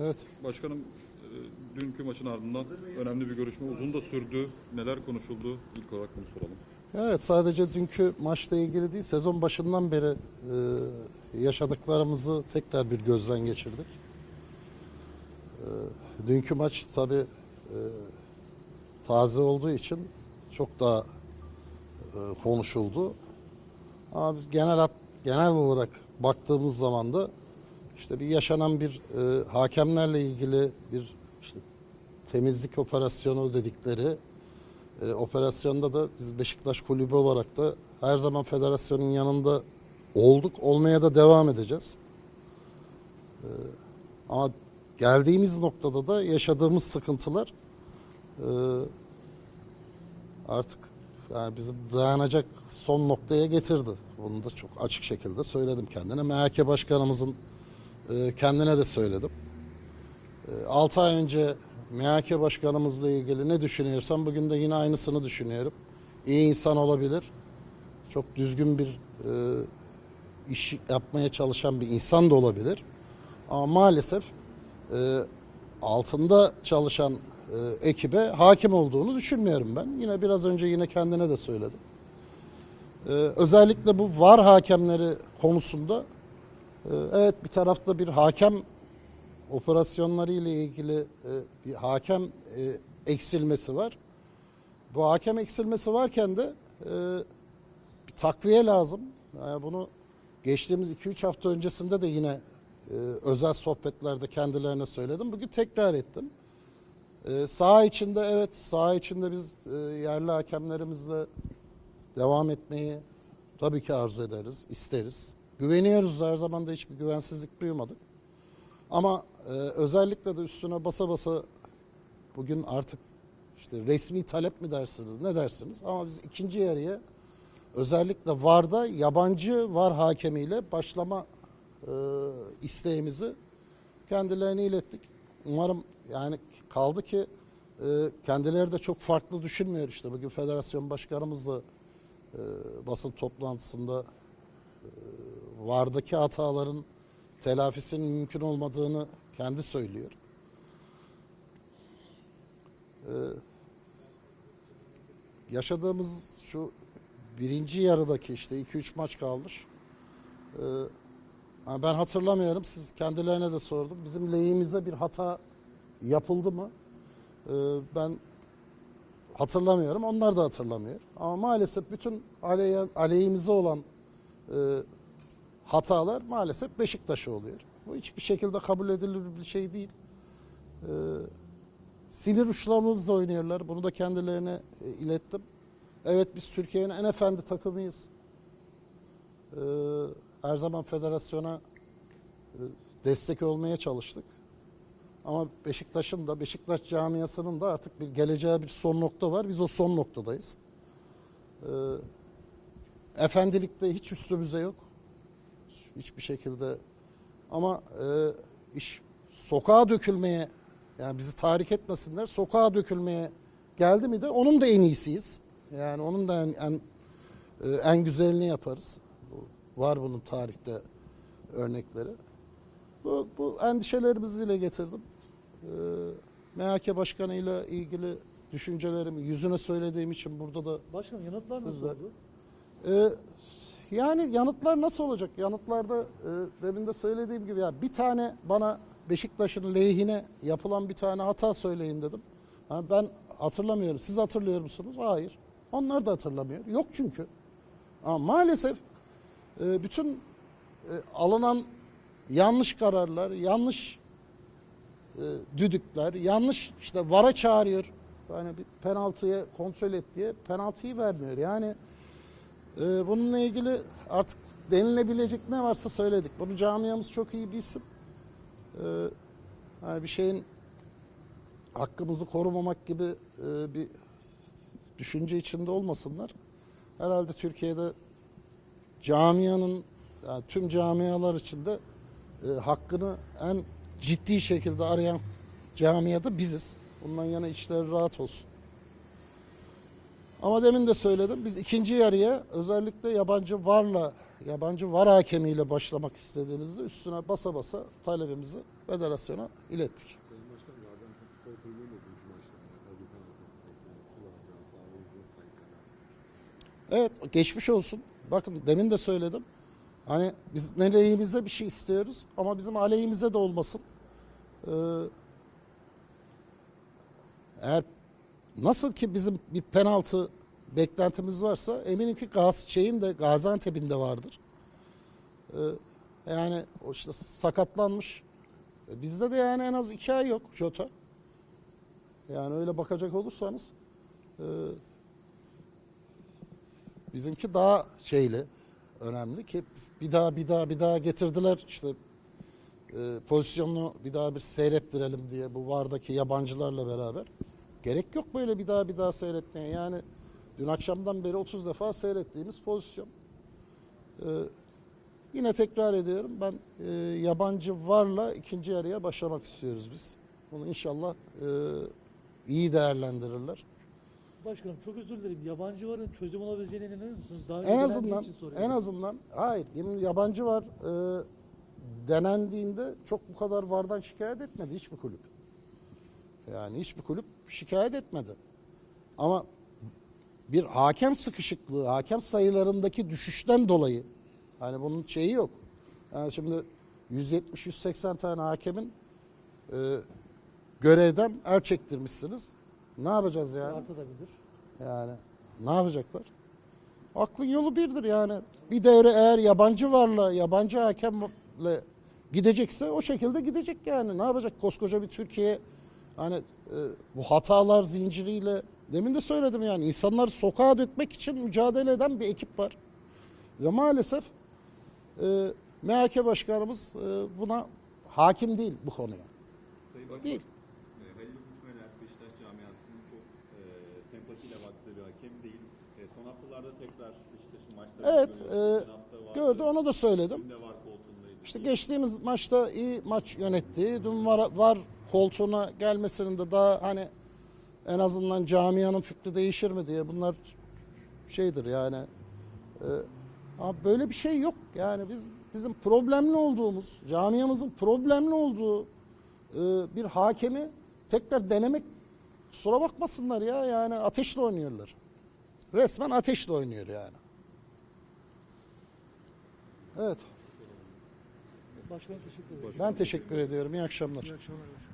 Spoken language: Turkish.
Evet. Başkanım e, dünkü maçın ardından önemli bir görüşme uzun da sürdü. Neler konuşuldu? İlk olarak bunu soralım. Evet sadece dünkü maçla ilgili değil sezon başından beri e, yaşadıklarımızı tekrar bir gözden geçirdik. E, dünkü maç tabi e, taze olduğu için çok daha e, konuşuldu. Ama biz genel genel olarak baktığımız zaman da işte bir yaşanan bir e, hakemlerle ilgili bir işte temizlik operasyonu dedikleri e, operasyonda da biz Beşiktaş Kulübü olarak da her zaman federasyonun yanında olduk, olmaya da devam edeceğiz. E, ama geldiğimiz noktada da yaşadığımız sıkıntılar e, artık yani bizim dayanacak son noktaya getirdi. Bunu da çok açık şekilde söyledim kendine. MHK Başkanımızın kendine de söyledim. 6 ay önce MHK Başkanımızla ilgili ne düşünüyorsam bugün de yine aynısını düşünüyorum. İyi insan olabilir. Çok düzgün bir e, iş yapmaya çalışan bir insan da olabilir. Ama maalesef e, altında çalışan e, ekibe hakim olduğunu düşünmüyorum ben. Yine biraz önce yine kendine de söyledim. E, özellikle bu var hakemleri konusunda evet bir tarafta bir hakem operasyonları ile ilgili e, bir hakem e, eksilmesi var. Bu hakem eksilmesi varken de e, bir takviye lazım. Yani bunu geçtiğimiz 2-3 hafta öncesinde de yine özel sohbetlerde kendilerine söyledim. Bugün tekrar ettim. Saha içinde evet saha içinde biz yerli hakemlerimizle devam etmeyi tabii ki arzu ederiz, isteriz. Güveniyoruz da her zaman da hiçbir güvensizlik duymadık. Ama e, özellikle de üstüne basa basa bugün artık işte resmi talep mi dersiniz ne dersiniz ama biz ikinci yarıya özellikle VAR'da yabancı VAR hakemiyle başlama e, isteğimizi kendilerine ilettik. Umarım yani kaldı ki e, kendileri de çok farklı düşünmüyor işte bugün federasyon başkanımızla e, basın toplantısında e, VAR'daki hataların telafisinin mümkün olmadığını kendi söylüyor. Ee, yaşadığımız şu birinci yarıdaki işte 2-3 maç kalmış. Ee, ben hatırlamıyorum. Siz kendilerine de sordum. Bizim lehimize bir hata yapıldı mı? Ee, ben hatırlamıyorum. Onlar da hatırlamıyor. Ama maalesef bütün aleyhimize olan e, hatalar maalesef Beşiktaş'a oluyor. Bu hiçbir şekilde kabul edilir bir şey değil. Ee, sinir uçlarımızla oynuyorlar. Bunu da kendilerine e, ilettim. Evet biz Türkiye'nin en efendi takımıyız. Ee, her zaman federasyona e, destek olmaya çalıştık. Ama Beşiktaş'ın da Beşiktaş camiasının da artık bir geleceğe bir son nokta var. Biz o son noktadayız. Ee, efendilikte hiç üstümüze yok hiçbir şekilde ama e, iş sokağa dökülmeye yani bizi tahrik etmesinler sokağa dökülmeye geldi mi de onun da en iyisiyiz. Yani onun da en en, e, en güzelini yaparız. Var bunun tarihte örnekleri. Bu, bu endişelerimizi dile getirdim. E, MHK Başkanı ile ilgili düşüncelerimi yüzüne söylediğim için burada da Başkanım yanıtlar nasıl oldu? ee, yani yanıtlar nasıl olacak? Yanıtlarda e, demin de söylediğim gibi ya bir tane bana Beşiktaş'ın lehine yapılan bir tane hata söyleyin dedim. Ha, ben hatırlamıyorum. Siz hatırlıyor musunuz? Hayır. Onlar da hatırlamıyor. Yok çünkü. Ama maalesef e, bütün e, alınan yanlış kararlar, yanlış e, düdükler, yanlış işte vara çağırıyor. Yani bir penaltıya kontrol et diye penaltıyı vermiyor. Yani ee, bununla ilgili artık denilebilecek ne varsa söyledik. Bunu camiamız çok iyi bilsin. Yani bir şeyin hakkımızı korumamak gibi e, bir düşünce içinde olmasınlar. Herhalde Türkiye'de camianın yani tüm camialar içinde e, hakkını en ciddi şekilde arayan camiada biziz. Bundan yana içleri rahat olsun. Ama demin de söyledim. Biz ikinci yarıya özellikle yabancı VAR'la yabancı var hakemiyle başlamak istediğimizde üstüne basa basa talebimizi federasyona ilettik. Sayın Başkan Gaziantep Futbol dünkü maçta. Evet geçmiş olsun. Bakın demin de söyledim. Hani biz ne lehimize bir şey istiyoruz ama bizim aleyhimize de olmasın. Ee, eğer nasıl ki bizim bir penaltı beklentimiz varsa eminim ki Gaz şeyin de Gaziantep'in de vardır. Ee, yani o işte sakatlanmış. E, Bizde de yani en az iki ay yok Jota. Yani öyle bakacak olursanız e, Bizimki daha şeyli, önemli ki bir daha bir daha bir daha getirdiler işte e, pozisyonunu bir daha bir seyrettirelim diye bu vardaki yabancılarla beraber. Gerek yok böyle bir daha bir daha seyretmeye. Yani dün akşamdan beri 30 defa seyrettiğimiz pozisyon. E, yine tekrar ediyorum ben e, yabancı varla ikinci yarıya başlamak istiyoruz biz. Bunu inşallah e, iyi değerlendirirler. Başkanım çok özür dilerim. Yabancı varın çözüm olabileceğine inanıyor musunuz? Daha En azından en azından hayır yabancı var e, denendiğinde çok bu kadar vardan şikayet etmedi hiçbir kulüp. Yani hiçbir kulüp şikayet etmedi. Ama bir hakem sıkışıklığı, hakem sayılarındaki düşüşten dolayı hani bunun şeyi yok. Yani şimdi 170-180 tane hakemin e, görevden el çektirmişsiniz. Ne yapacağız yani? Artabilir. Yani ne yapacaklar? Aklın yolu birdir yani. Bir devre eğer yabancı varla, yabancı hakemle gidecekse o şekilde gidecek yani. Ne yapacak koskoca bir Türkiye hani e, bu hatalar zinciriyle demin de söyledim yani insanları sokağa dökmek için mücadele eden bir ekip var. Ve maalesef e, MHK başkanımız e, buna hakim değil bu konuya. Sayın Başkan, Değil. e, Halil Hükmeler Beşiktaş camiasının çok e, sempatiyle baktığı bir hakem değil. E, son haftalarda tekrar Beşiktaş'ın maçlarını Evet, e, Gördü onu da söyledim. Var. İşte geçtiğimiz maçta iyi maç yönetti. Dün var, var koltuğuna gelmesinin de daha hani en azından camianın fikri değişir mi diye bunlar şeydir yani. Ee, ama böyle bir şey yok. Yani biz bizim problemli olduğumuz, camiamızın problemli olduğu e, bir hakemi tekrar denemek kusura bakmasınlar ya yani ateşle oynuyorlar. Resmen ateşle oynuyor yani. Evet. Başkanım teşekkür ederim. Ben teşekkür ediyorum. İyi akşamlar. İyi akşamlar.